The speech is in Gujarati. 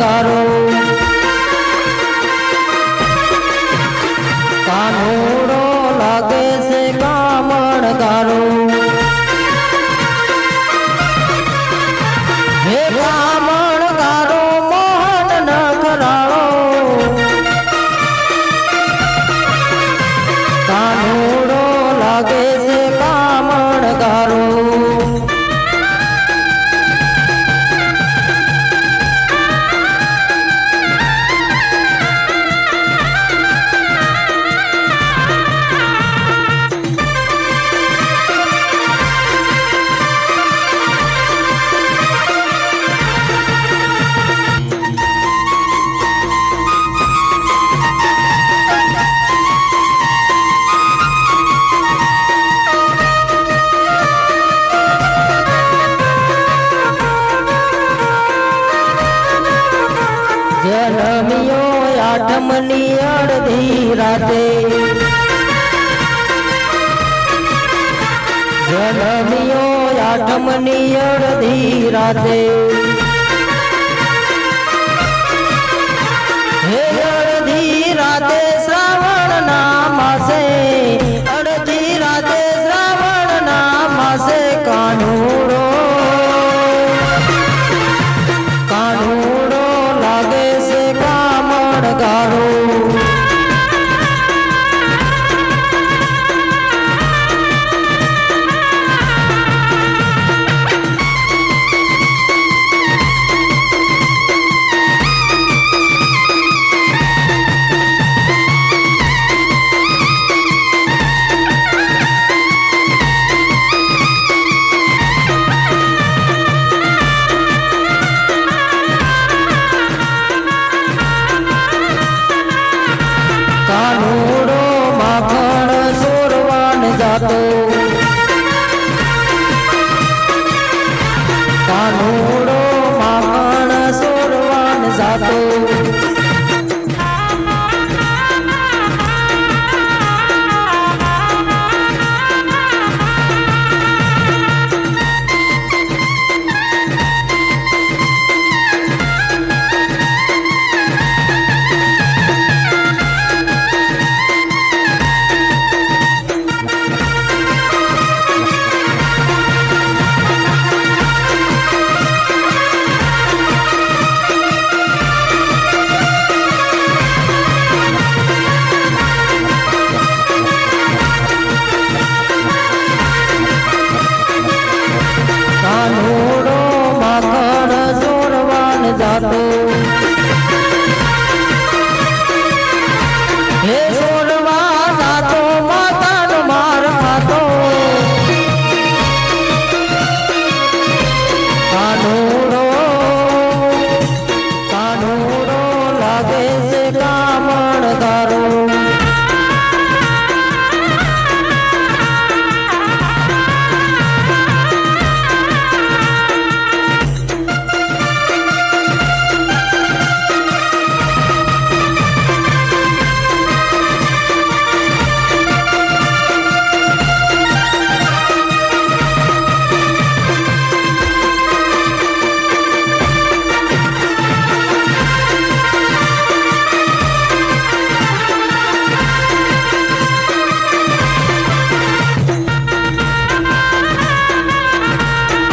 করো જન્મ્યો આઠમની અડધી રાતે. જન્મ્યો આઠમની અડધી રાતે